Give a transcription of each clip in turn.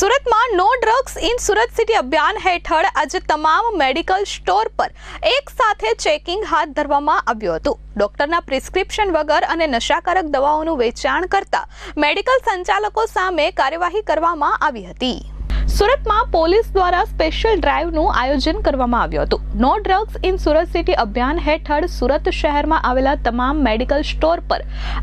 સુરતમાં no drugs in Surat city અભિયાન હેઠળ આજે તમામ મેડિકલ સ્ટોર પર એક સાથે ચેકિંગ હાથ ધરવામાં આવ્યું હતું. ડોક્ટરના પ્રિસ્ક્રિપ્શન વગર અને નશાકારક દવાઓનું વેચાણ કરતા મેડિકલ સંચાલકો સામે કાર્યવાહી કરવામાં આવી હતી. સુરતમાં પોલીસ દ્વારા સ્પેશિયલ ડ્રાઈવનું આયોજન કરવામાં આવ્યું હતું. No drugs in Surat city અભિયાન હેઠળ સુરત શહેરમાં આવેલા તમામ મેડિકલ સ્ટોર પર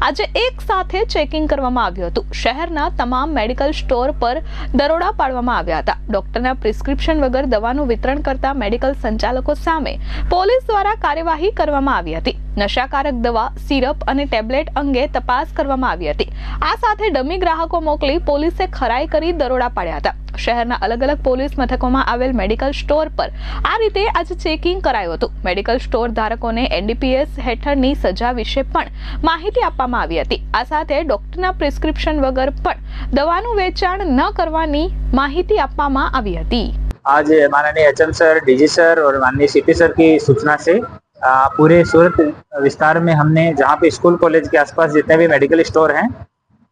આજે એક સાથે ચેકિંગ કરવામાં આવ્યું હતું. શહેરના તમામ મેડિકલ સ્ટોર પર દરોડા પાડવામાં આવ્યા હતા. ડોક્ટરના પ્રિસ્ક્રિપ્શન વગર દવાનું વિતરણ કરતા મેડિકલ સંચાલકો સામે પોલીસ દ્વારા કાર્યવાહી કરવામાં આવી હતી. નશાકારક દવા, સિરપ અને ટેબ્લેટ અંગે તપાસ કરવામાં આવી હતી. આ સાથે ડમી ગ્રાહકો મોકલી પોલીસે ખરાઈ કરી દરોડા પાડ્યા હતા. શહેરના અલગ અલગ પોલીસ મથકોમાં આવેલ મેડિકલ સ્ટોર પર આ રીતે આજે ચેકિંગ કરાયું હતું મેડિકલ સ્ટોર ધારકોને એનડીપીએસ હેઠળની સજા વિશે પણ માહિતી આપવામાં આવી હતી આ સાથે ડોક્ટરના પ્રિસ્ક્રિપ્શન વગર પણ દવાનું વેચાણ ન કરવાની માહિતી આપવામાં આવી હતી आज माननीय एच सर डीजी सर और माननीय सीपी सर की सूचना से अ, पूरे सूरत विस्तार में हमने जहाँ पे स्कूल कॉलेज के आसपास जितने भी मेडिकल स्टोर हैं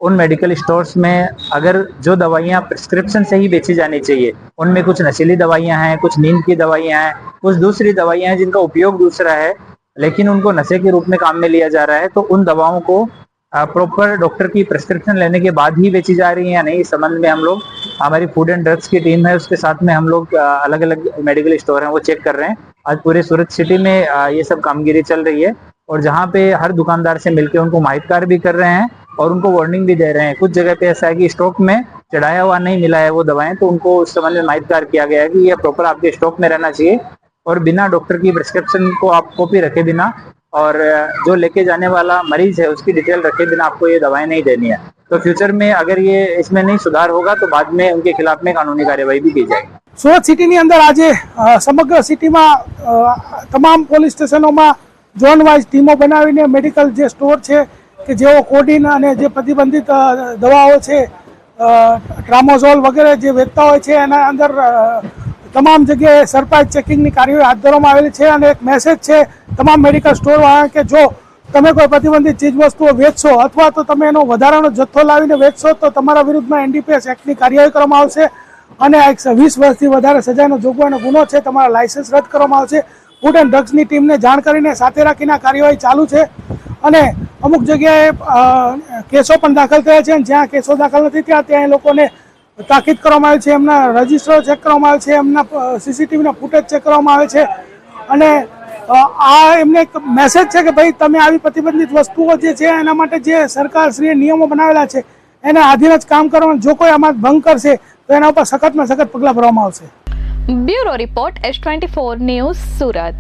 उन मेडिकल स्टोर्स में अगर जो दवाइयाँ प्रिस्क्रिप्शन से ही बेची जानी चाहिए, उनमें कुछ नशीली दवाइयाँ हैं, कुछ नींद की दवाइयाँ हैं, कुछ दूसरी दवाइयाँ हैं जिनका उपयोग दूसरा है, लेकिन उनको नशे के रूप में काम में लिया जा रहा है तो उन दवाओं को प्रॉपर डॉक्टर की प्रिस्क्रिप्शन लेने के बाद ही बेची जा रही है या नहीं, इस संबंध में हम लोग, हमारी फ़ूड एंड ड्रग्स की टीम है, उसके साथ में हम लोग अलग अलग मेडिकल स्टोर हैं, वो चेक कर रहे हैं। आज पूरे सूरत सिटी में ये सब कामगिरी चल रही है, और जहाँ पे हर दुकानदार से मिलकर उनको माहितगार भी कर रहे हैं और उनको वार्निंग भी दे रहे हैं कुछ जगह पे ऐसा है कि स्टॉक में चढ़ाया हुआ नहीं मिला है वो दवाएं तो उनको उस संबंध में माहितगार किया गया है कि ये प्रॉपर आपके स्टॉक में रहना चाहिए और बिना डॉक्टर की प्रिस्क्रिप्शन को आप कॉपी रखे बिना और अ, जो लेके जाने वाला मरीज है उसकी डिटेल रखे बिना आपको ये दवाएं नहीं देनी है तो फ्यूचर में अगर ये इसमें नहीं सुधार होगा तो बाद में उनके खिलाफ में कानूनी कार्यवाही भी की जाएगी સુરત સિટીની અંદર આજે અ, સમગ્ર સિટીમાં અ, તમામ પોલીસ સ્ટેશનોમાં ઝોન વાઇઝ ટીમો બનાવીને મેડિકલ જે સ્ટોર છે કે જેઓ કોડિન અને જે પ્રતિબંધિત દવાઓ છે ટ્રામોઝોલ વગેરે જે વેચતા હોય છે, એના અંદર તમામ જગ્યાએ સરપ્રાઇઝ ચેકિંગની કાર્યવાહી હાથ ધરવામાં આવેલી છે અને એક મેસેજ છે તમામ મેડિકલ સ્ટોરવાળા કે જો તમે કોઈ પ્રતિબંધિત ચીજ વસ્તુઓ વેચશો અથવા તો તમે એનો વધારાનો જથ્થો લાવીને વેચશો તો તમારા વિરુદ્ધમાં એનડીપીએસ એક્ટની કાર્યવાહી કરવામાં આવશે અને આ વીસ વર્ષથી વધારે સજાનો જોગવાઈનો ગુનો છે, તમારા લાયસન્સ રદ કરવામાં આવશે. ફૂડ એન્ડ ડ્રગ્સની ટીમને જાણ કરીને સાથે રાખીને કાર્યવાહી ચાલુ છે અને અમુક જગ્યાએ કેસો પણ દાખલ થયા છે અને જ્યાં કેસો દાખલ નથી ત્યાં ત્યાં એ લોકોને તાકીદ કરવામાં આવે છે, એમના રજિસ્ટરો ચેક કરવામાં આવે છે, એમના સીસીટીવીના ફૂટેજ ચેક કરવામાં આવે છે. અને આ એમને એક મેસેજ છે કે ભાઈ, તમે આવી પ્રતિબંધિત વસ્તુઓ જે છે, એના માટે જે સરકારશ્રીએ નિયમો બનાવેલા છે, એના આધીન જ કામ કરવાનું, જો કોઈ આમાં ભંગ કરશે, તો એના ઉપર સખતમાં સખત પગલાં ભરવામાં આવશે. Bureau report S twenty four news Surat.